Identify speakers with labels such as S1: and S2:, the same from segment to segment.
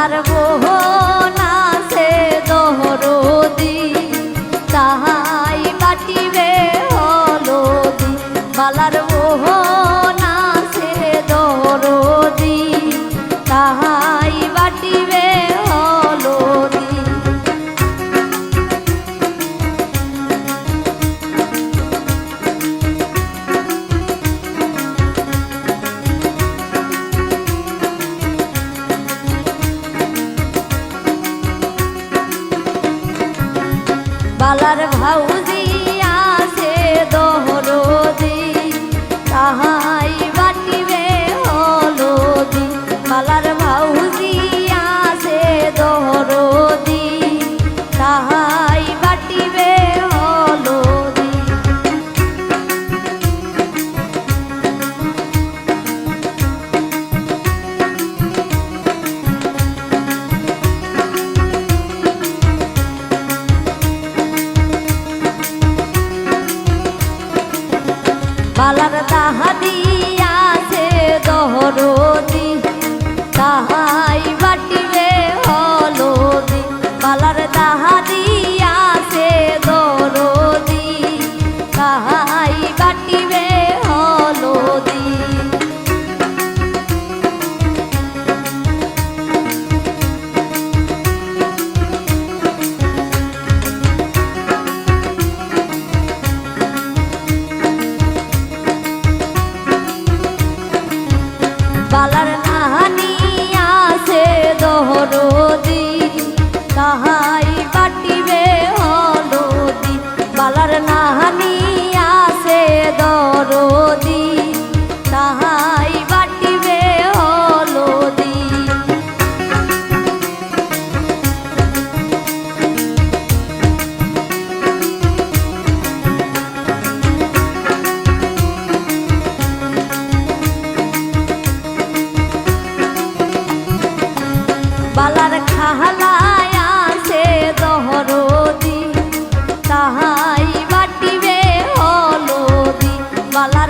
S1: তার মোহন আছে দহরদি তাহাই বাটিবে হলদি বালার শালার ভাউজি আছে দহ তাহা দিয়াছে দহরদি তাহাই বাটিবে হলদি। পালার তাহা দিয়া নাহানি আছে দরো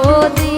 S1: যদি